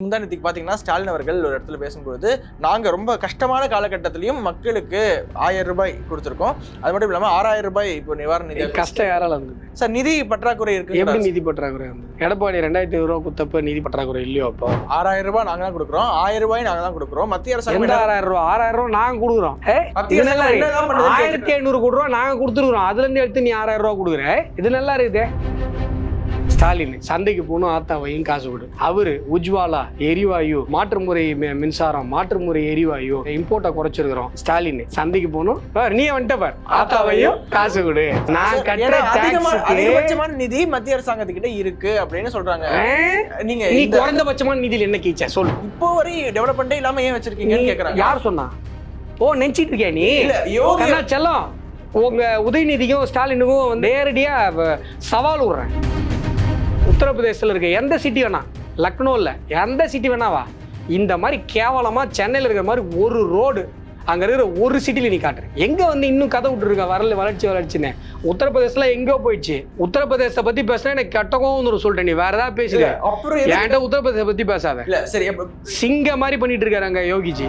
முந்தானத்துக்கு பார்த்தீங்கன்னா ஸ்டாலின் அவர்கள் ஒரு இடத்துல பேசும்பொழுது நாங்கள் ரொம்ப கஷ்டமான காலகட்டத்திலையும் மக்களுக்கு ஆயிரம் ரூபாய் கொடுத்துருக்கோம். அது மட்டும் இல்லாமல் ஆறாயிரம் ரூபாய் இப்போ நிவாரண நிதி கஷ்டம் யாரால இருந்தது சார் நிதி பற்றாக்குறை எப்படி இருக்கு நிதி பற்றாக்குறை இருந்தது எடப்பாடி ரெண்டாயிரத்தி ஐநூறு ரூபா குத்தப்ப நிதி பற்றாக்குறை இல்லையோ அப்போ? ஆறாயிரம் ரூபாய் நாங்க தான் கொடுக்குறோம். ஆயிரம் ரூபாய் நாங்க தான் கொடுக்குறோம். மத்திய அரசாங்கம் எந்த ஆறாயிரம் ரூபா? ஆறாயிரம் ரூபா நாங்க கொடுக்குறோம். ஆயிரத்தி ஐநூறு கோடி ரூபா நாங்க கொடுத்துருக்கோம் அதுல இருந்து எடுத்து நீ ஆறாயிரம் ரூபா கொடுக்குற? இது நல்லா இருக்குது ஸ்டாலின் சந்தைக்கு போகணும் ஆத்தா வையும் காசு கொடு. அவரு உஜ்வாலா எரிவாயு மாற்று முறை மின்சாரம் மாற்று முறை எரிவாயு இம்போர்ட்டை குறைச்சிருக்கிறோம். ஸ்டாலின் சந்தைக்கு போகணும். நீ வந்துட்ட பார். ஆத்தாவையும் காசு கொடு. நான் கட்டுற அதிகபட்சமான நிதி மத்திய அரசாங்கத்துக்கிட்ட இருக்கு அப்படின்னு சொல்றாங்க. நீங்க நீ குறைந்தபட்சமான நிதியில் என்ன கீச்ச சொல்லு. இப்போ வரை டெவலப்மெண்ட்டே இல்லாம ஏன் வச்சிருக்கீங்கன்னு கேக்குறாங்க. யார் சொன்னா? ஓ நினைச்சிட்டு இருக்கியா நீ? செல்லம் உங்க உதயநிதிக்கும் ஸ்டாலினுக்கும் வந்து நேரடியா சவால் விடுறேன். உத்தரப்பிரதேசத்தில் இருக்க எந்த சிட்டி வேணா லக்னோவில் எந்த சிட்டி வேணாவா இந்த மாதிரி கேவலமா சென்னையில் இருக்கிற மாதிரி ஒரு ரோடு அங்க இருக்கிற ஒரு சிட்டில நீ காட்டுற. எங்க வந்து இன்னும் கதை விட்டுருக்க? வரல வளர்ச்சி வளர்ச்சின்னு உத்தரப்பிரதேசல எங்கேயோ போயிடுச்சு. உத்தரப்பிரதேசத்தை பத்தி பேசுனா எனக்கு கெட்டவும் வந்து சொல்லிட்டேன் நீ வேற ஏதாவது பேசுங்க அப்புறம் என்கிட்ட உத்தரப்பிரதேச பத்தி பேசாத. இல்ல சரி சிங்க மாதிரி பண்ணிட்டு இருக்காரு அங்க யோகிஜி.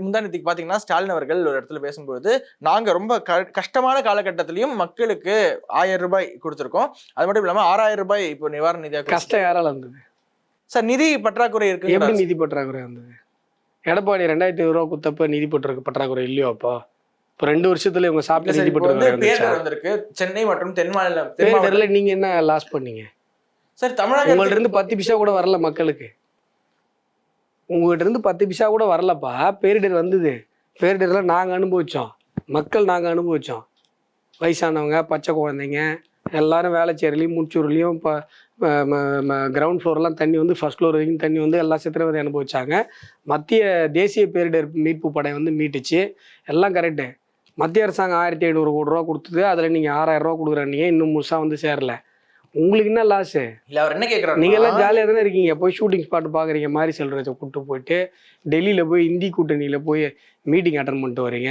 முந்தானத்துக்கு பாத்தீங்கன்னா ஸ்டாலின் அவர்கள் ஒரு இடத்துல பேசும்பொழுது நாங்க ரொம்ப க- கஷ்டமான காலகட்டத்திலையும் மக்களுக்கு ஆயிரம் ரூபாய் கொடுத்துருக்கோம். அது மட்டும் இல்லாம ஆறாயிரம் ரூபாய் இப்போ நிவாரண நிதியாக. கஷ்டம் யாரால இருந்தது சார் நிதி பற்றாக்குறை எப்படி இருக்கு நிதி பற்றாக்குறை இருந்தது எடப்பாடி ரெண்டாயிரத்தி ஐநூறு ரூபா குத்தப்ப நிதி பற்றாக்குறை பற்றாக்குறை இல்லையோ அப்போ? இப்போ ரெண்டு வருஷத்துல இவங்க சாப்பிட்ட பேரிடர் வந்திருக்கு. சென்னை மற்றும் தென் மாநிலம் தென் நீங்க என்ன லாஸ் பண்ணீங்க? சார் தமிழக உங்கள்ட்ட இருந்து பத்து பிசா கூட வரல மக்களுக்கு. உங்ககிட்ட இருந்து பத்து பிசா கூட வரலப்பா. பேரிடர் வந்தது. பேரிடர்லாம் நாங்கள் அனுபவிச்சோம். மக்கள் நாங்கள் அனுபவிச்சோம். வயசானவங்க பச்சை குழந்தைங்க எல்லாரும் வேலைச்சேரிலையும் முச்சூர்லையும் இப்போ கிரவுண்ட் ஃப்ளோர்லாம் தண்ணி வந்து ஃபர்ஸ்ட் ஃப்ளோர் வரைக்கும் தண்ணி வந்து எல்லா சித்திரவதை அனுபவிச்சாங்க. மத்திய தேசிய பேரிடர் மீட்பு படை வந்து மீட்டுச்சு. எல்லாம் கரெக்டு மத்திய அரசாங்கம் ஆயிரத்தி ஐநூறு கோடி ரூபா கொடுத்தது. அதில் நீங்கள் ஆறாயிரம் ரூபா கொடுக்குறீங்க இன்னும் முழுசாக வந்து சேரல. உங்களுக்கு என்ன லாஸு இல்ல அவர் என்ன கேக்குறாரு நீங்க எல்லாம் ஜாலியாக தானே இருக்கீங்க. போய் ஷூட்டிங் ஸ்பாட் பார்க்குறீங்க மாதிரி செல்வராஜை கூப்பிட்டு போயிட்டு டெல்லியில் போய் இந்தி கூட்டணியில் போய் மீட்டிங் அட்டன் பண்ணிட்டு வரீங்க.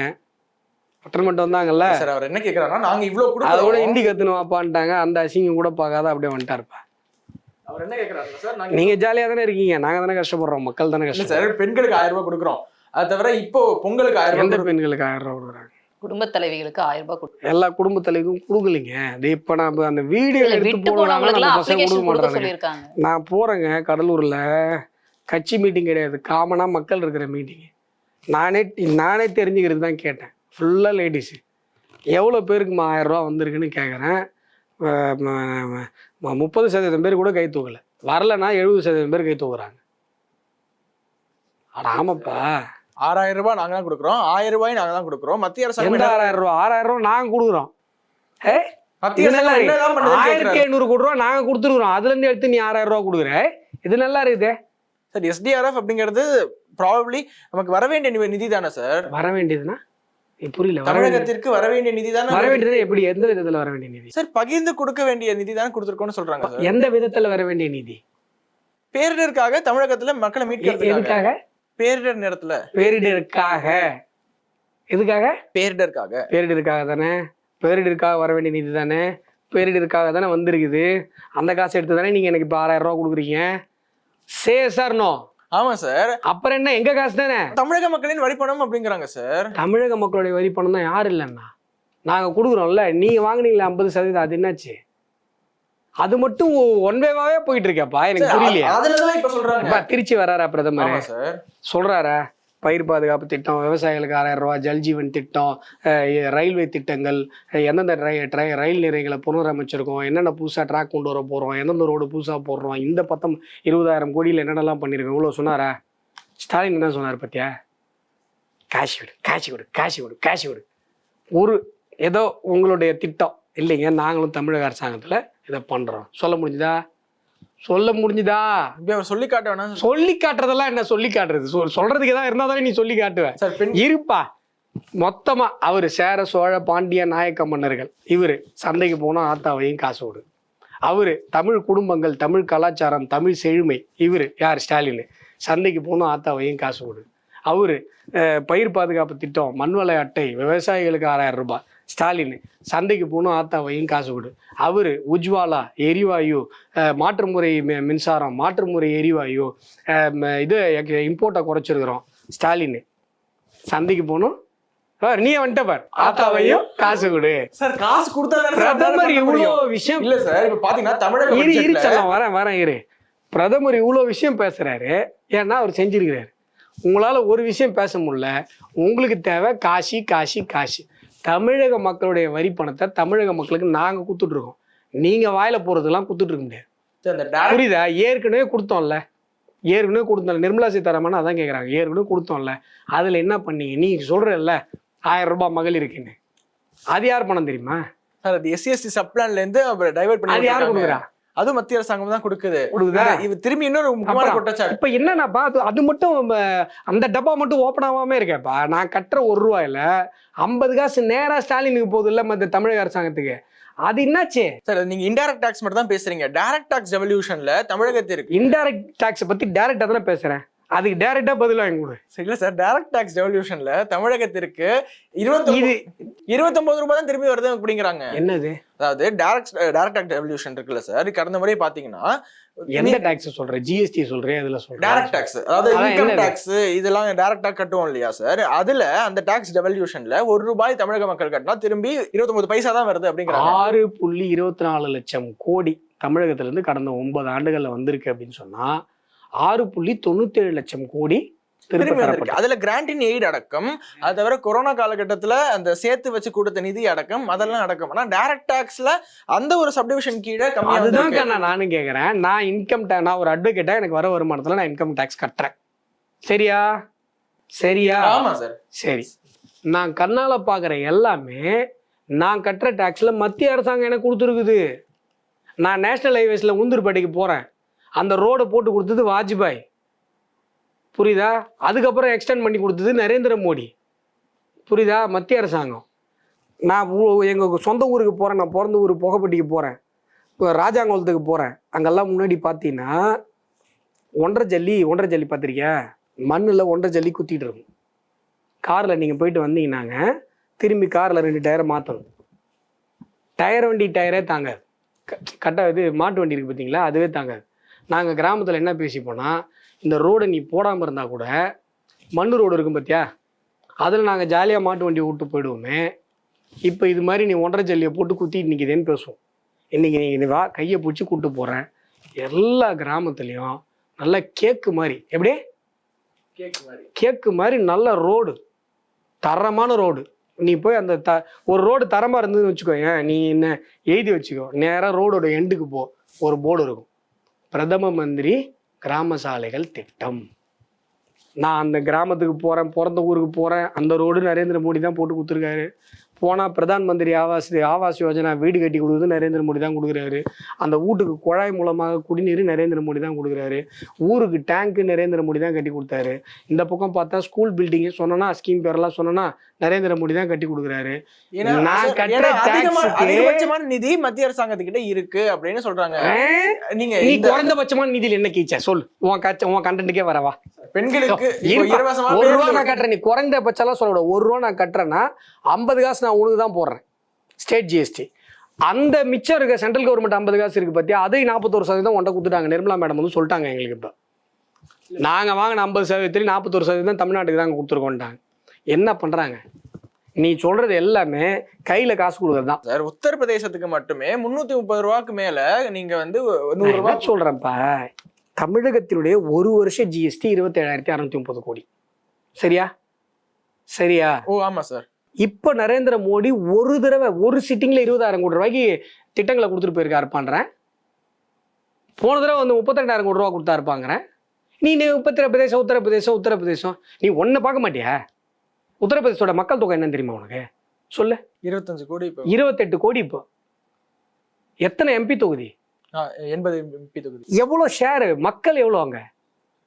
அட்டன் பண்ணிட்டு வந்தாங்கல்ல? சார் அவர் என்ன கேக்குறாருன்னா நாங்க இவ்வளவு அதோட கொடுக்குறோம் இந்தி கத்துன்னு வாப்பான்ட்டாங்க அந்த அசிங்கம் கூட பார்க்காத அப்படியே வந்துட்டாருப்பா அவர் என்ன கேக்குறாரு சார் நாங்க நீங்க ஜாலியாக தானே இருக்கீங்க. நாங்க தானே கஷ்டப்படுறோம். மக்கள் தானே கஷ்டப்படுறோம். சார் பெண்களுக்கு ஆயிரம் ரூபாய் கொடுக்குறோம். அது தவிர இப்போ பொங்கலுக்கு ஆயிரம் எந்த பெண்களுக்கு ஆயிரம் ரூபா கொடுக்குறாங்க? குடும்ப தலைவிகளுக்கு ஆயிரம் ரூபாய் எல்லா குடும்ப தலைக்கும் கொடுக்கலைங்க. அது இப்போ நான் அந்த வீடியோ எடுத்து சொல்லியிருக்காங்க. நான் போகிறேங்க கடலூரில். கட்சி மீட்டிங் கிடையாது. காமனாக மக்கள் இருக்கிற மீட்டிங் நானே நானே தெரிஞ்சுக்கிறது தான் கேட்டேன். ஃபுல்லாக லேடிஸு எவ்வளோ பேருக்குமா ஆயிரம் ரூபா வந்திருக்குன்னு கேட்குறேன் முப்பது சதவீதம் பேர் கூட கை தூக்கலை. வரலன்னா எழுபது சதவீதம் பேர் கை தூக்குறாங்க. ஆமாப்பா. ஆறாயிரம் ரூபாய் நாங்க தான் கொடுக்குறோம். ஆயிரம் ரூபாய் நாங்க தான் கொடுக்குறோம். மத்திய அரசாங்கம் எந்த ஆறாயிரம் ரூபா? ஆறாயிரம் ரூபா நாங்கள் கொடுக்குறோம். மத்திய ஆயிரத்தி. ஐநூறு கோடி ரூபா நாங்கள் கொடுத்துருக்குறோம். அதுலேருந்து எடுத்து நீ ஆறாயிரம் ரூபா கொடுக்குற? இது நல்லா இருக்குது. சார் எஸ்டிஆர்எஃப் அப்படிங்கிறது ப்ராபப்ளி நமக்கு வர வேண்டிய நிதி- தானே சார்? வர வேண்டியதுன்னா? புரியல. வர தமிழகத்திற்கு வர வேண்டிய நிதி வர தானே வேண்டியது எப்படி? எந்த விதத்துல வர வேண்டிய நிதி? சார் பகிர்ந்து கொடுக்க வேண்டிய நிதி தானே கொடுத்துருக்கோம்னு சொல்றாங்க எந்த விதத்துல வர வேண்டிய நிதி? பேரிடருக்காக தமிழகத்துல மக்களை மீட்கிறதுக்காக. பேரிடர் நேரத்துல பேரிடருக்காக. எதுக்காக? பேரிடருக்காக. பேரிடருக்காக தானே? பேரிடருக்காக வர வேண்டிய நிதி தானே? பேரிடருக்காக தானே வந்திருக்குது. அந்த காசை எடுத்து தானே நீங்க எனக்கு இப்போ ஆறாயிரம் ரூபா கொடுக்குறீங்க? சே சார் நோ ஆமா சார் அப்புறம் என்ன? எங்க காசு தானே? தமிழக மக்களின் வரிப்பணம் அப்படிங்கிறாங்க சார் தமிழக மக்களுடைய வரி பணம் தான் யாரும் இல்லைண்ணா நாங்க கொடுக்குறோம்ல. நீங்க வாங்குனீங்களா ஐம்பது சதவீதம் அது என்னாச்சு? அது மட்டும் ஒன் வேவாவே போயிட்டு இருக்கேப்பா எனக்கு புரியலையா. அதுலதான் இப்ப சொல்றாங்க? திருச்சி வராரா பிரதமர்? சொல்றாரா? பயிர் பாதுகாப்பு திட்டம் விவசாயிகளுக்கு ஆறாயிரம் ரூபாய் ஜல்ஜீவன் திட்டம் ரயில்வே திட்டங்கள் எந்தெந்த ட்ரை ரயில் நிலையங்களை புனரமைச்சிருக்கோம் என்னென்ன புதுசாக ட்ராக் கொண்டு வர போகிறோம் எந்தெந்த ரோடு புதுசாக போடுறோம் இந்த பத்தம் இருபதாயிரம் கோடியில் என்னென்னலாம் பண்ணியிருக்கோம் இவ்வளோ சொன்னாரா? ஸ்டாலின் என்ன சொன்னார் பத்தியா? காசு விடு காசு விடு காசு விடு காசு விடு ஒரு ஏதோ உங்களுடைய திட்டம் இல்லைங்க நாங்களும் தமிழக அரசாங்கத்தில் இதை பண்ணுறோம் சொல்ல முடிஞ்சுதா? சொல்ல முடிஞ்சுதா? இப்படி அவர் சொல்லி காட்ட வேணாம் சொல்லி காட்டுறதெல்லாம் என்ன சொல்லி காட்டுறது? சொல் சொல்றதுக்கு ஏதாவது இருந்தால் தானே நீ சொல்லி காட்டுவ. சார் பெண் இருப்பா. மொத்தமா அவர் சேர சோழ பாண்டிய நாயக்க மன்னர்கள். இவர் சந்தைக்கு போனா ஆத்தாவையும் காசு விடு அவரு தமிழ் குடும்பங்கள் தமிழ் கலாச்சாரம் தமிழ் செழுமை. இவர் யார்? ஸ்டாலின். சந்தைக்கு போகணும் ஆத்தாவையும் காசு விடு அவரு பயிர் பாதுகாப்பு திட்டம் மண்வள அட்டை விவசாயிகளுக்கு ஆறாயிரம் ரூபாய். ஸ்டாலின் சந்தைக்கு போகணும் ஆத்தாவையும் காசு விடு அவரு உஜ்வாலா எரிவாயு அஹ், மாற்றுமுறை மின்சாரம் மாற்றுமுறை எரிவாயு அஹ், ம- இது இம்போர்ட்டை குறைச்சிருக்கிறோம். ஸ்டாலின் சந்தைக்கு போகணும் பார், நீ வந்துட்ட பார். ஆத்தாவையும் காசு கொடு. சார் காசு கொடுத்தா பிரதமர் இவ்வளோ. விஷயம் இல்ல சார் இப்ப பாத்தீங்கன்னா தமிழக இரு இரு செல்லம் வரேன் வரேன் இரு. பிரதமர் இவ்வளோ விஷயம் பேசுறாரு. ஏன்னா அவர் செஞ்சிருக்கிறாரு. உங்களால ஒரு விஷயம் பேச முடியல. உங்களுக்கு தேவை காசி காசி காசி. தமிழக மக்களுடைய வரி பணத்தை தமிழக மக்களுக்கு நாங்க கொடுத்துட்டு இருக்கோம் நீங்க வாயில போறதெல்லாம் கொடுத்துட்டு இருக்க முடியாது புரியுதா? ஏற்கனவே கொடுத்தோம்ல. ஏற்கனவே கொடுத்தோம் நிர்மலா சீதாராமன் அதான் கேக்குறாங்க. ஏற்கனவே கொடுத்தோம்ல. அதுல என்ன பண்ணீங்க? நீ சொல்றல்ல ஆயிரம் ரூபாய் மகளிருக்குன்னு அது யார் பணம் தெரியுமா? சார் அது எஸ்சி எஸ்டி சப்ளான்ல இருந்து அவர் டைவர்ட் பண்ணி அது யார். கொடுக்குறா? அது மத்திய அரசாங்கம் தான் கொடுக்குது. இவ திரும்பி இன்னொரு முக்கியமான குற்றச்சாட்டு. இப்ப என்னன்னாப்பா அது அது மட்டும் அந்த டப்பா மட்டும் ஓப்பன் ஆகாம இருக்கேப்பா நான் கட்டுற ஒரு ரூபாயில ஐம்பது காசு நேரா ஸ்டாலினுக்கு போகுது இல்ல மத்த தமிழக அரசாங்கத்துக்கு. அது என்னாச்சு? சார் நீங்க இன்டைரக்ட் டாக்ஸ் மட்டும் தான் பேசுறீங்க. டைரக்ட் டாக்ஸ் ரெவல்யூஷன்ல தமிழகத்திற்கு இன்டைரக்ட் டாக்ஸ் பத்தி டைரக்டா தானே பேசுறேன். அதுக்கு டைரக்டா பதில் வாங்கி கொடு. சரி, இல்ல சார் டைரக்ட் டாக்ஸ் ரெவல்யூஷன்ல தமிழகத்திற்கு இருபத்தி இது இருபத்தொன்பது ரூபாய் தான் திரும்பி வருது அப்படிங்கிறாங்க. என்னது? அதாவது டைரக்ட் டைரக்ட் டாக்ஸ் ரெவல்யூஷன் இருக்குல்ல சார் கடந்த முறை பாத்தீங்கன்னா எந்த டாக்ஸ் சொல்ற? ஜிஎஸ்டி சொல்றேன் அதுல சொல்றேன் டைரக்ட் டாக்ஸ் அதாவது இன்கம்? டாக்ஸ் இதெல்லாம் டைரக்டா கட்டுவோம் இல்லையா சார் அதுல அந்த டாக்ஸ் ரெவல்யூஷன்ல ஒரு ரூபாய் தமிழக மக்கள் கட்டினா திரும்பி இருபத்தொன்பது பைசா தான் வருது அப்படிங்கிறாங்க. ஆறு புள்ளி இருபத்தி நாலு லட்சம் கோடி தமிழகத்துல இருந்து கடந்த ஒன்பது ஆண்டுகள்ல வந்திருக்கு அப்படின்னு சொன்னா ஆறு புள்ளி தொண்ணூத்தி ஏழு லட்சம் கோடி அதுல கிராண்ட் இன் எய்ட் அடக்கம் அது தவிர கொரோனா காலகட்டத்துல அந்த சேர்த்து வச்சு கொடுத்த நிதி அடக்கம் அதெல்லாம் அடக்கம். ஆனா டைரக்ட் டாக்ஸ்ல அந்த ஒரு சப்டிவிஷன் கீழே கம்மியா அதுதான் நானும் கேட்குறேன் நான் இன்கம் டே நான் ஒரு அட்வொகேட்டா எனக்கு வர வருமானத்துல நான் இன்கம் டேக்ஸ் கட்டுறேன். சரியா? சரியா? ஆமா சார் சரி. நான் கண்ணால பார்க்குற எல்லாமே நான் கட்டுற டேக்ஸ்ல மத்திய அரசாங்கம் எனக்கு கொடுத்துருக்குது. நான் நேஷனல் ஹைவேஸ்ல உளுந்தூர்பேட்டைக்கு போறேன். அந்த ரோடை போட்டு கொடுத்தது வாஜ்பாய். புரியுதா? அதுக்கப்புறம் எக்ஸ்டெண்ட் பண்ணி கொடுத்தது நரேந்திர மோடி. புரியுதா? மத்திய அரசாங்கம். நான் எங்கள் சொந்த ஊருக்கு போகிறேன் நான் பிறந்த ஊர் புகைப்பட்டிக்கு போகிறேன் இப்போ ராஜாங்குளத்துக்கு போகிறேன் அங்கெல்லாம் முன்னாடி பார்த்தீங்கன்னா ஒன்றரை ஜல்லி ஒன்றரை ஜல்லி பார்த்துருக்கியா? மண்ணில் ஒன்றரை ஜல்லி குத்திட்டு இருக்கும். காரில் நீங்கள் போயிட்டு வந்தீங்கன்னாங்க திரும்பி காரில் ரெண்டு டயரை மாற்றணும் டயர் வண்டி டயரே தாங்காது. க- கட்ட இது மாட்டு வண்டி இருக்குது பார்த்தீங்களா? அதுவே தாங்காது. நாங்கள் கிராமத்தில் என்ன பேசிப்போனா இந்த ரோடை நீ போடாமல் இருந்தால் கூட மண் ரோடு இருக்கும் பார்த்தியா அதில் நாங்கள் ஜாலியாக மாட்டு வண்டி விட்டு போயிடுவோமே. இப்போ இது மாதிரி நீ ஒன்றரை ஜல்லியை போட்டு குத்திட்டு நிற்கிதேன்னு பேசுவோம். இன்னைக்கு நீ இது வா கையை பிடிச்சி கூட்டு போகிறேன் எல்லா கிராமத்துலேயும் நல்ல கேக்கு மாதிரி எப்படி? கேக்கு மாதிரி. நல்ல ரோடு தரமான ரோடு நீ போய் அந்த த ஒரு ரோடு தரமாக இருந்ததுன்னு வச்சுக்கோ ஏன் நீ என்ன எழுதி வச்சுக்கோ. நேராக ரோடோட எண்டுக்கு போ. ஒரு போர்டு இருக்கும். பிரதம மந்திரி கிராம சாலைகள் திட்டம். நான் அந்த கிராமத்துக்கு போகிறேன் பிறந்த ஊருக்கு போகிறேன் அந்த ரோடு நரேந்திர மோடி தான் போட்டு கொடுத்துருக்காரு. போனால் பிரதான் மந்திரி ஆவாஸ் ஆவாஸ் யோஜனா வீடு கட்டி கொடுக்குறது நரேந்திர மோடி தான் கொடுக்குறாரு. அந்த வீட்டுக்கு குழாய் மூலமாக குடிநீர் நரேந்திர மோடி தான் கொடுக்குறாரு. ஊருக்கு டேங்க்கு நரேந்திர மோடி தான் கட்டி கொடுத்தாரு. இந்த பக்கம் பார்த்தா ஸ்கூல் பில்டிங்கு சொன்னனா ஸ்கீம் பேரெல்லாம் சொன்னனா நரேந்திர மோடி தான் கட்டி கொடுக்குறாரு. நான் கட்டுற அதிகபட்சமான நிதி மத்திய அரசாங்கத்துக்கிட்ட இருக்கு அப்படின்னு சொல்றாங்க. நீங்க நீ குறைந்தபட்சமான நிதியில் என்ன கீச்ச? சொல் உன் கச்ச உன் கண்டென்ட்டுக்கே வரவா பெண்களுக்கு ஒரு ரூபா நான் கட்டுறேன். நீ குறைந்தபட்சம்லாம் சொல்லக்கூடாது ஒரு ரூபா நான் கட்டுறேன்னா ஐம்பது காசு நான் உனக்கு தான் போடுறேன். ஸ்டேட் ஜிஎஸ்டி அந்த மிச்சம் இருக்க சென்ட்ரல் கவர்மெண்ட் ஐம்பது காசு இருக்கு பார்த்தியா அதையும் நாற்பத்தோரு சதவீதம் ஒன்றை கொடுத்துட்டாங்க. நிர்மலா மேடம் வந்து சொல்லிட்டாங்க எங்களுக்கு இப்போ. நாங்கள் வாங்கின ஐம்பது சதவீதத்தில் நாற்பத்தோரு சதவீதம் தமிழ்நாட்டுக்கு தான் கொடுத்துருக்கோன்ட்டாங்க என்ன பண்ணுறாங்க நீ சொல்றது எல்லாமே கையில் காசு கொடுக்குறது தான். சார் உத்தரப்பிரதேசத்துக்கு மட்டுமே முன்னூத்தி முப்பது ரூபாய்க்கு மேல நீங்க வந்து நூறு ரூபாய் சொல்றேன்ப்பா தமிழகத்தினுடைய ஒரு வருஷம் ஜிஎஸ்டி இருபத்தி ஏழாயிரத்தி அறுநூத்தி முப்பது கோடி. சரியா? சரியா? ஓ ஆமா சார். இப்போ நரேந்திர மோடி ஒரு தடவை ஒரு சிட்டிங்ல இருபதாயிரம் கோடி ரூபாய்க்கு திட்டங்களை கொடுத்துட்டு போயிருக்காரு பண்றேன் போன தடவை வந்து முப்பத்திரெண்டாயிரம் கோடி ரூபா கொடுத்தா இருப்பாங்கிறேன் நீ நீ உத்தரப்பிரதேசம் உத்தரப்பிரதேசம் உத்தரப்பிரதேசம். நீ ஒன்றை பார்க்க மாட்டியா? உத்தரப்பிரதேசோட மக்கள் தொகை என்னன்னு தெரியுமா உனக்கு? சொல்லு. இருபத்தஞ்சு கோடி இப்போ. இருபத்தெட்டு கோடி இப்போ. எத்தனை எம்பி தொகுதி? எண்பது எம்பி தொகுதி. எவ்வளோ ஷேரு மக்கள் எவ்வளோ அங்க?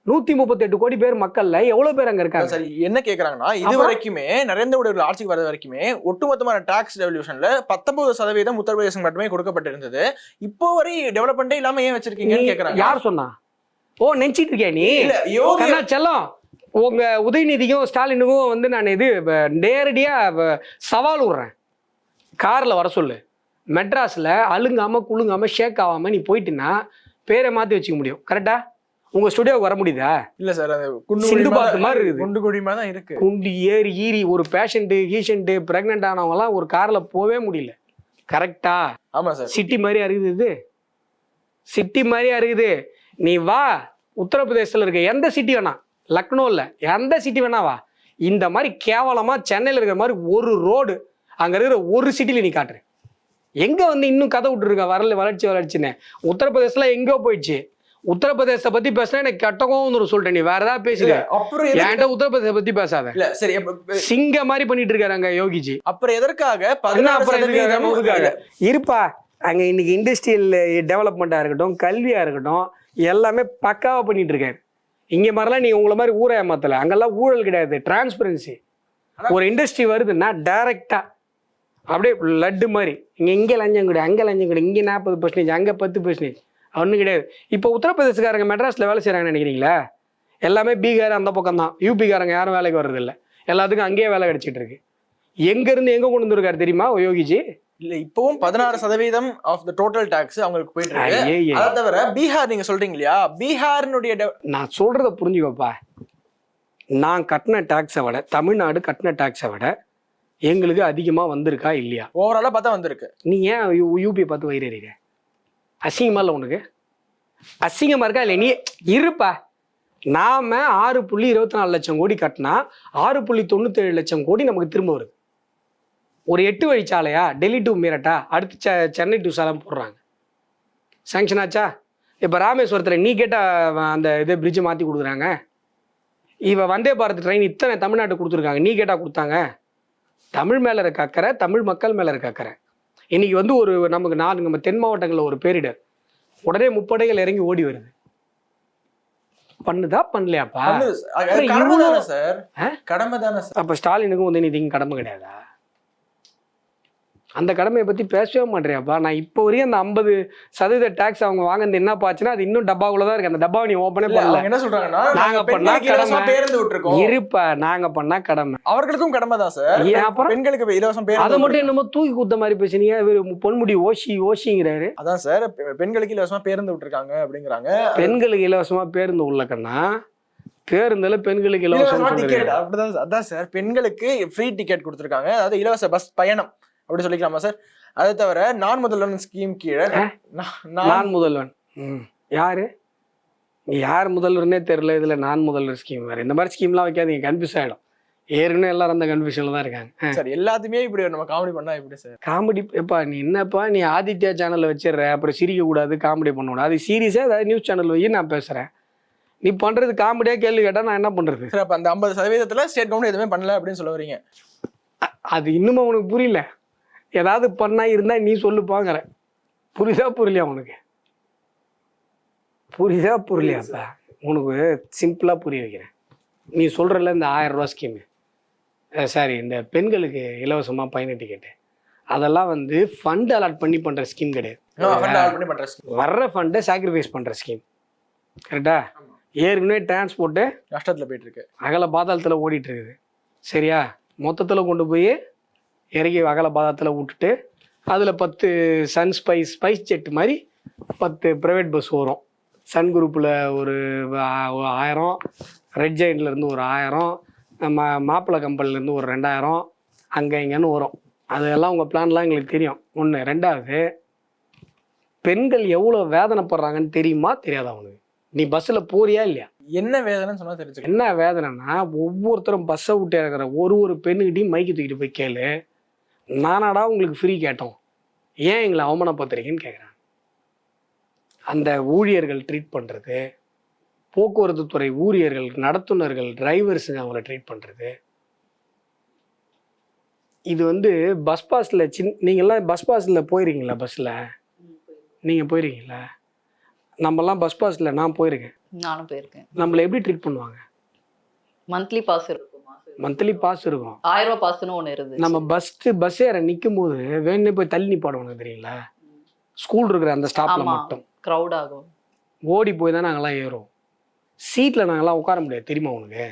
நூத்தி முப்பத்தெட்டு கோடி பேர் மக்கள்ல எவ்வளவு பேர் அங்க இருக்காங்க? சரி என்ன கேக்குறாங்கன்னா இது வரைக்குமே நரேந்திர ஆட்சிக்கு வர வரைக்குமே ஒட்டுமொத்தமான டாக்ஸ் ரெவல்யூஷன்ல பத்தொன்பது சதவீதம் உத்தரப்பிரதேசம் மட்டுமே கொடுக்கப்பட்டிருந்தது. இப்போ வரை டெவலப்மெண்டே இல்லாம ஏன் வச்சிருக்கீங்கன்னு கேக்குறாங்க. யார் சொன்னா? ஓ நினைச்சிட்டு இருக்கியா நீ. இல்ல செல்லம் உங்க உதயநிதிக்கும் ஸ்டாலினுக்கும் வந்து நான் இது நேரடியா சவால் விடுறேன். கார்ல வர சொல்லு. மெட்ராஸ்ல அழுங்காம குலுங்காம ஷேக் ஆகாம நீ போயிட்டுன்னா பேரை மாத்தி வச்சுக்க முடியும். கரெக்டா உங்க ஸ்டுடியோக்கு வர முடியுதா? இல்ல சார் அது குண்டு குழி பாத்து மாதிரி மாதிரி இருக்குது. குண்டு குழி மாதிரி தான் இருக்கு. குண்டி ஏறி ஈரி ஒரு பேஷண்ட்டு கீஷண்ட்டு ப்ரெக்னென்ட் ஆனவங்கலாம் ஒரு கார்ல போவே முடியல. கரெக்டா ஆமா சார். சிட்டி மாதிரியா இருக்குது இது. சிட்டி மாதிரியா இருக்குது நீ வா உத்தரப்பிரதேசத்தில் இருக்க எந்த சிட்டி வேணா. லக்னோவில் எந்த சிட்டி வேணா வா. இந்த மாதிரி கேவலமா சென்னையில் இருக்கிற மாதிரி ஒரு ரோடு அங்க இருக்கிற ஒரு சிட்டில நீ காட்டுற. எங்க வந்து இன்னும் கதை விட்டுருக்க? வரல வளர்ச்சி வளர்ச்சின்னு. உத்தரப்பிரதேசல எங்கோ போயிடுச்சு. உத்தரப்பிரதேச பத்தி பேசினா எனக்கு கெட்டவும் வந்துடும் சொல்லிட்டேன் நீ வேற ஏதாவது பேசுக அப்புறம் என்கிட்ட உத்தரப்பிரதேச பத்தி பேசாத. இல்ல சரி சிங்க மாதிரி பண்ணிட்டு இருக்காரு அங்க யோகிஜி. அப்புறம் எதற்காக அப்புறம்? இருப்பா. அங்க இன்னைக்கு இண்டஸ்ட்ரியல் டெவலப்மெண்ட்டா இருக்கட்டும் கல்வியா இருக்கட்டும் எல்லாமே பக்காவா பண்ணிட்டு இருக்காரு இங்க மாதிரிலாம் நீங்க உங்களை மாதிரி ஊரை ஏமாத்தல. அங்கெல்லாம் ஊழல் கிடையாது. டிரான்ஸ்பரன்சி ஒரு இண்டஸ்ட்ரி வருதுன்னா டைரக்டா அப்படியே லட்டு மாதிரி. இங்க இங்க லஞ்சம் கொடு அங்க லஞ்சம் கொடு இங்க நாற்பது பர்சன்டேஜ் அங்க பத்து பர்சன்டேஜ் ஒன்றும் கிடையாது. இப்போ உத்தரப்பிரதேசக்காரங்க மெட்ராஸ்ல வேலை செய்றாங்கன்னு நினைக்கிறீங்களா? எல்லாமே பீகார் அந்த பக்கம் தான் யூபிக்காரங்க யாரும் வேலைக்கு வர்றது இல்ல எல்லாத்துக்கும் அங்கேயே வேலை கிடைச்சிட்டு இருக்கு. எங்க இருந்து எங்க கொண்டு வந்திருக்காரு தெரியுமா யோகிஜி? இல்ல இப்பவும் பதினாறு சதவீதம் ஆஃப் த டோட்டல் டாக்ஸ் அவங்களுக்கு போயிட்டு இருக்கு. அதை தவிர பீகார் நீங்க சொல்றீங்க இல்லையா? பீகாரினுடைய நான் சொல்றத புரிஞ்சுக்கோப்பா. நான் கட்டின டேக்ஸை விட தமிழ்நாடு கட்டின டேக்ஸை விட எங்களுக்கு அதிகமா வந்திருக்கா இல்லையா? ஓவராலா பார்த்தா வந்திருக்கு. நீ ஏன் யூ- யூபியை பார்த்து வயிறறிக அசிங்கமா இல்லை உனக்கு? அசிங்கமா இருக்கா? இல்லை நீ இருப்பா. நாம ஆறு புள்ளி இருபத்தி நாலு லட்சம் கோடி கட்டினா ஆறு புள்ளி தொண்ணூத்தேழு லட்சம் கோடி நமக்கு திரும்ப வருது. ஒரு எட்டு வழிச்சாலையா டெல்லி டு மீரட்டா? அடுத்து செ- சென்னை டு சேலம் போடுறாங்க. சேங்ஷன் ஆச்சா? இப்போ ராமேஸ்வரத்தில் நீ கேட்ட அந்த இதை பிரிட்ஜை மாற்றி கொடுக்குறாங்க. இவ வந்தே பாரத் ட்ரெயின் இத்தனை தமிழ்நாட்டு கொடுத்துருக்காங்க. நீ கேட்டால் கொடுத்தாங்க. தமிழ் மேலே இருக்க அக்கறை தமிழ் மக்கள் மேலே இருக்க அக்கறை. இன்னைக்கு வந்து ஒரு நமக்கு நாலு நம்ம தென் மாவட்டங்களில் ஒரு பேரிடர். உடனே முப்படைகள் இறங்கி ஓடி வருது. பண்ணுதா? பண்ணலையாப்பா? கடமை தானே சார்? கடமை தானே சார்? அப்ப ஸ்டாலினுக்கும் உதயநிதிக்கும் கடமை கிடையாதா? அந்த கடமையை பத்தி பேசவே மாட்டேறியாப்பா. நான் இப்போ வரையும் அந்த ஐம்பது சதவீத டேக்ஸ் அவங்க வாங்கினது என்ன பாச்சுன்னா அது இன்னும் டப்பாக்குள்ள தான் இருக்கு. அந்த டப்பாவை நீ ஓப்பனே பண்ணல. என்ன சொல்றாங்கன்னா நாங்க பண்ணா கடமை. பேருந்து விட்டுருக்கோம். இருப்பா நாங்க பண்ணா கடமை. அவர்களுக்கும் கடமை தான் சார் அப்புறம்? பெண்களுக்கு இலவசம் அதை பேருந்து மட்டும் என்னமோ தூக்கி குத்த மாதிரி பேசுனீங்க. பொன்முடி ஓசி ஓசிங்கிறாரு அதான் சார் பெண்களுக்கு இலவசமா பேருந்து விட்டுருக்காங்க அப்படிங்கிறாங்க. பெண்களுக்கு இலவசமா பேருந்து உள்ளக்கண்ணா பேருந்துல பெண்களுக்கு இலவசமா அப்படிதான். அதான் சார் பெண்களுக்கு ஃப்ரீ டிக்கெட் கொடுத்துருக்காங்க. அதாவது இலவச பஸ் பயணம். அப்படி சொல்லிக்கலாமா சார் அதை தவிர நான் முதல்வன் ஸ்கீம் கீழே நான் முதல்வன். யாரு? யார் முதல்வர்னே தெரியல இதுல நான் முதல்வர் ஸ்கீம் வேற. இந்த மாதிரி ஸ்கீம்லாம் வைக்காதீங்க கன்ஃபியூஸ் ஆயிடும். ஏற்கனவே எல்லாரும் அந்த கன்ஃபியூஷன்ல தான் இருக்காங்க. சார் எல்லாத்தையுமே இப்படி நம்ம காமெடி பண்ணா எப்படி சார் காமெடி எப்பா நீ என்னப்பா நீ ஆதித்யா சேனல்ல வச்சிடுற அப்புறம் சிரிக்க கூடாது காமெடி பண்ணக்கூடாது. அது சீரியஸா ஏதாவது நியூஸ் சேனல் வை நான் பேசுறேன். நீ பண்றது காமெடியா கேள்வி கேட்டா நான் என்ன பண்றது? சார் அப்ப அந்த ஐம்பது சதவீதத்துல ஸ்டேட் கவர்மெண்ட் எதுவுமே பண்ணல அப்படின்னு சொல்ல வரீங்க. அது இன்னும் உனக்கு புரியல. ஏதாவது பண்ணா இருந்தா நீ சொல்லுப்பாங்கிற. புரியுதா புரியலையா உனக்கு? புரியுதா புரியலையாப்பா உனக்கு சிம்பிளா புரிய வைக்கிறேன். நீ சொல்றல இந்த ஆயிரம் ரூபா ஸ்கீமு சாரி இந்த பெண்களுக்கு இலவசமா பயண டிக்கெட்டு அதெல்லாம் வந்து ஃபண்ட் அலாட் பண்ணி பண்ற ஸ்கீம் கிடையாது. வர்ற ஃபண்டை சாக்ரிஃபைஸ் பண்ற ஸ்கீம் கரெக்டா ஏற்கனவே டிரான்ஸ்போர்ட்டு கஷ்டத்துல போயிட்டு இருக்கு. அகல பாதாளத்தில் ஓடிட்டு இருக்குது. சரியா? மொத்தத்தில் கொண்டு போய் இறக்கி அகல பாதாளத்தில் விட்டுட்டு அதில் பத்து சன் ஸ்பைஸ் ஸ்பைஸ் ஜெட் மாதிரி பத்து ப்ரைவேட் பஸ் வரும் சன் குரூப்பில் ஒரு ஆயிரம் ரெட் ஜெயின்லேருந்து ஒரு ஆயிரம் நம்ம மாப்பிள்ளை கம்பெனிலேருந்து ஒரு ரெண்டாயிரம் அங்கே இங்கேன்னு வரும் அதெல்லாம் உங்கள் பிளான்லாம் எங்களுக்கு தெரியும். ஒன்று ரெண்டாவது பெண்கள் எவ்வளோ வேதனைப்படுறாங்கன்னு தெரியுமா தெரியாதா உனக்கு? நீ பஸ்ஸில் போறியா இல்லையா? என்ன வேதனைன்னு சொன்னா தெரிஞ்சுக்க என்ன வேதனைன்னா ஒவ்வொருத்தரும் பஸ்ஸை விட்டு இறக்குற ஒரு ஒரு பெண்ணுகிட்டையும் மைக்கு தூக்கிட்டு போய் கேளு. நானாடா உங்களுக்கு ஃப்ரீ கேட்டோம். ஏன் எங்களை அவமானப்படுத்துறீங்கன்னு கேட்குறாங்க அந்த ஊழியர்கள் ட்ரீட் பண்ணுறது போக்குவரத்து துறை ஊழியர்கள் நடத்துனர்கள் டிரைவர்ஸுங்க அவங்கள ட்ரீட் பண்ணுறது இது வந்து பஸ் பாஸில் சின் நீங்கள்லாம் பஸ் பாஸில் போயிருக்கீங்களா பஸ்ஸில் நீங்கள் போயிருக்கீங்களா? நம்மலாம் பஸ் பாஸில் நான் போயிருக்கேன். நானும் போயிருக்கேன். நம்மளை எப்படி ட்ரீட் பண்ணுவாங்க? மந்த்லி பாஸ் இருக்கும். மந்த்லி பாஸ் இருக்கும். ஆயிரம் ரூபாய் பாஸ்னு ஒண்ணு இருந்துச்சு நம்ம பஸ்ட்டு பஸ் ஏற நிற்கும் போது வேணும்னே போய் தள்ளி நிப்பாடுவாங்க தெரியுங்களா? ஸ்கூல் இருக்கிற அந்த ஸ்டாப்பில் ஆமா. மட்டும். கிரௌட் ஆகும். ஓடி போய் தான் நாங்கள்லாம் ஏறுவோம். சீட்டில் நாங்கள்லாம் உட்கார முடியாது. தெரியுமா உனக்கு?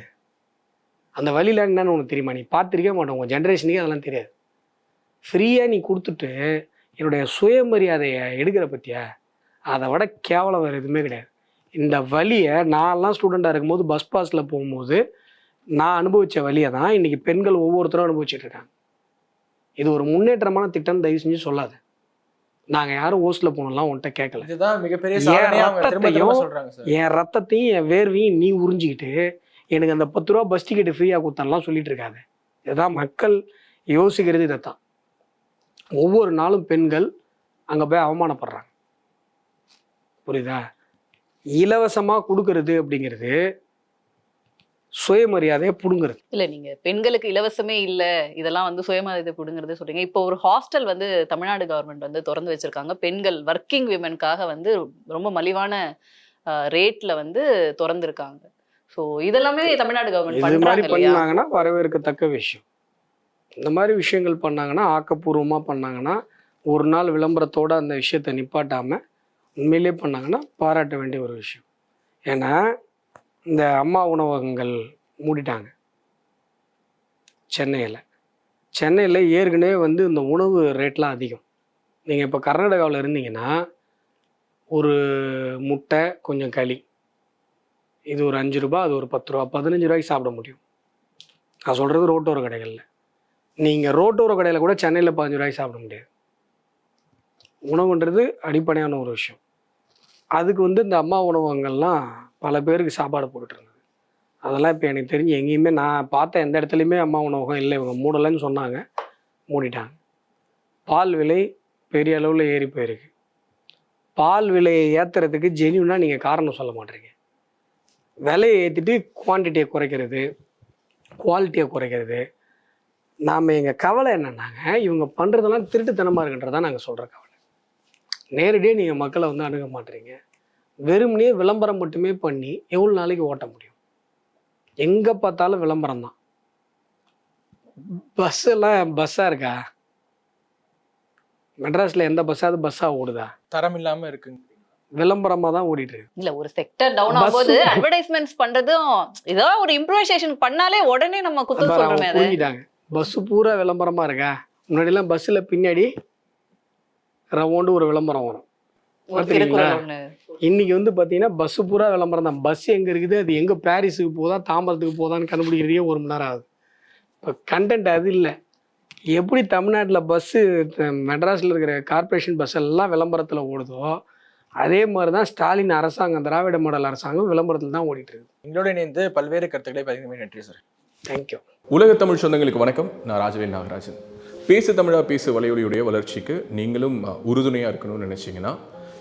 அந்த வழியில் என்னன்னு உனக்கு தெரியுமா? நீ பார்த்துருக்கே மாட்டோம். உங்கள் ஜென்ரேஷனுக்கே அதெல்லாம் தெரியாது. ஃப்ரீயாக நீ கொடுத்துட்டு என்னுடைய சுயமரியாதையை எடுக்கிற பற்றியா அதை விட கேவலம் வேறு எதுவுமே கிடையாது. இந்த வழியை நான்லாம் ஸ்டூடெண்ட்டாக இருக்கும்போது பஸ் பாஸில் போகும்போது நான் அனுபவித்த வழியை தான் இன்றைக்கி பெண்கள் ஒவ்வொருத்தரும் அனுபவிச்சுட்டு இருக்காங்க. இது ஒரு முன்னேற்றமான திட்டம் தயவு செஞ்சு சொல்லாத. நாங்கள் யாரும் ஓஸ்டில் போனோம்லாம் உன்கிட்ட கேட்கல இதுதான் மிகப்பெரிய திரும்ப ரத்தத்தையும் என் ரத்தத்தையும் என் வேர்வையும் நீ உறிஞ்சிக்கிட்டு எனக்கு அந்த பத்து ரூபா பஸ் டிக்கெட் ஃப்ரீயாக கொடுத்தாலாம் சொல்லிட்டு இருக்காது. இதுதான் மக்கள் யோசிக்கிறது இதைத்தான் ஒவ்வொரு நாளும் பெண்கள் அங்கே போய் அவமானப்படுறாங்க. புரியுதா? இலவசமாக கொடுக்கறது அப்படிங்கிறது சுயமரியாதையை பிடுங்குறது. இல்ல நீங்க பெண்களுக்கு இலவசமே இல்ல இதெல்லாம் வந்து சுயமரியாதை கொடுங்கறத சொல்றீங்க. இப்போ ஒரு ஹாஸ்டல் வந்து தமிழ்நாடு கவர்மெண்ட் வந்து திறந்து வச்சிருக்காங்க. பெண்கள் ஒர்க்கிங் விமனுக்காக வந்து ரொம்ப மலிவான ரேட்ல வந்து திறந்திருக்காங்க. சோ இதெல்லாமே தமிழ்நாடு கவர்மெண்ட் இது மாதிரி பண்ணாங்கன்னா வரவேற்கத்தக்க விஷயம். இந்த மாதிரி விஷயங்கள் பண்ணாங்கன்னா ஆக்கப்பூர்வமாக பண்ணாங்கன்னா ஒரு நாள் விளம்பரத்தோட அந்த விஷயத்தை நிப்பாட்டாமல் உண்மையிலே பண்ணாங்கன்னா பாராட்ட வேண்டிய ஒரு விஷயம். ஏன்னா இந்த அம்மா உணவகங்கள் மூடிட்டாங்க. சென்னையில். சென்னையில் ஏற்கனவே வந்து இந்த உணவு ரேட்லாம் அதிகம். நீங்கள் இப்போ கர்நாடகாவில் இருந்தீங்கன்னா ஒரு முட்டை கொஞ்சம் களி. இது ஒரு அஞ்சு ரூபா அது ஒரு பத்து ரூபா பதினஞ்சு ரூபாய்க்கு சாப்பிட முடியும். நான் சொல்கிறது ரோட்டோர கடைகளில். நீங்கள் ரோட்டோர கடையில் கூட சென்னையில் பதினஞ்சு ரூபாய்க்கு சாப்பிட முடியாது. உணவுன்றது அடிப்படையான ஒரு விஷயம். அதுக்கு வந்து இந்த அம்மா உணவகங்கள்லாம் பல பேருக்கு சாப்பாடு போட்டுட்டு இருந்தது அதெல்லாம் இப்போ எனக்கு தெரிஞ்சு எங்கேயுமே நான் பார்த்த எந்த இடத்துலையுமே அம்மா உணவகம் இல்லை இவங்க மூடலைன்னு சொன்னாங்க. மூடிட்டாங்க. பால் விலை பெரிய அளவில் ஏறி போயிருக்கு. பால் விலையை ஏற்றுறதுக்கு ஜெனியூனாக நீங்கள் காரணம் சொல்ல மாட்டீங்க. விலையை ஏற்றிட்டு குவான்டிட்டியை குறைக்கிறது குவாலிட்டியை குறைக்கிறது. நாம் எங்கள் கவலை என்னன்னாங்க இவங்க பண்ணுறதெல்லாம் திருட்டுத்தனமாக இருக்குன்றதான் நாங்கள் சொல்கிற கவலை. நேரடியாக நீங்கள் மக்களை வந்து அணுக மாட்டீங்க. வெறுமனே விளம்பரம் மட்டுமே பண்ணி எவ்வளோ நாளைக்கு ஓட்ட முடியும்? எங்கே பார்த்தாலும் விளம்பரம் தான். பஸ் எல்லாம் பஸ்ஸாக இருக்கா? மெட்ராஸில் எந்த பஸ்ஸாவது பஸ்ஸாக ஓடுதா? தரம் இல்லாம இருக்குங்க. விளம்பரமாக தான் ஓடிட்டு இருக்கு. இல்ல ஒரு செக்டர் டவுன் ஆகும்போது அட்வர்டைஸ்மெண்ட்ஸ் பண்றதும் ஏதோ ஒரு இம்ப்ரூவைசேஷன் பண்ணாலே உடனே நம்ம அவங்க சொல்றோமே அதை. பஸ்ஸு பூரா விளம்பரமா இருக்கா? முன்னாடிலாம் பஸ்ஸில் பின்னாடி ரவுண்டு ஒரு விளம்பரம் வரும். இன்னைக்கு வந்து பார்த்தீங்கன்னா பஸ்ஸு பூரா விளம்பரம் தான். பஸ் எங்கே இருக்குது? அது எங்கே பாரிஸுக்கு போதா தாம்பரத்துக்கு போதான்னு கண்டுபிடிக்கிறதுக்கே ஒரு மணி நேரம் ஆகுது. இப்போ கண்டென்ட் அது இல்லை. எப்படி தமிழ்நாட்டில் பஸ்ஸு மெட்ராஸில் இருக்கிற கார்ப்பரேஷன் பஸ் எல்லாம் விளம்பரத்தில் ஓடுதோ அதே மாதிரி தான் ஸ்டாலின் அரசாங்கம் திராவிட மாடல் அரசாங்கம் விளம்பரத்தில் தான் ஓடிட்டு இருக்கு எங்களோட இணைந்து பல்வேறு கருத்துக்களை பதிவு நன்றி சார். தேங்க்யூ உலக தமிழ் சொந்தங்களுக்கு வணக்கம். நான் ராஜவேல் நாகராஜன். பேசு தமிழா பேசு வலையொலியுடைய வளர்ச்சிக்கு நீங்களும் உறுதுணையாக இருக்கணும்னு நினச்சிங்கன்னா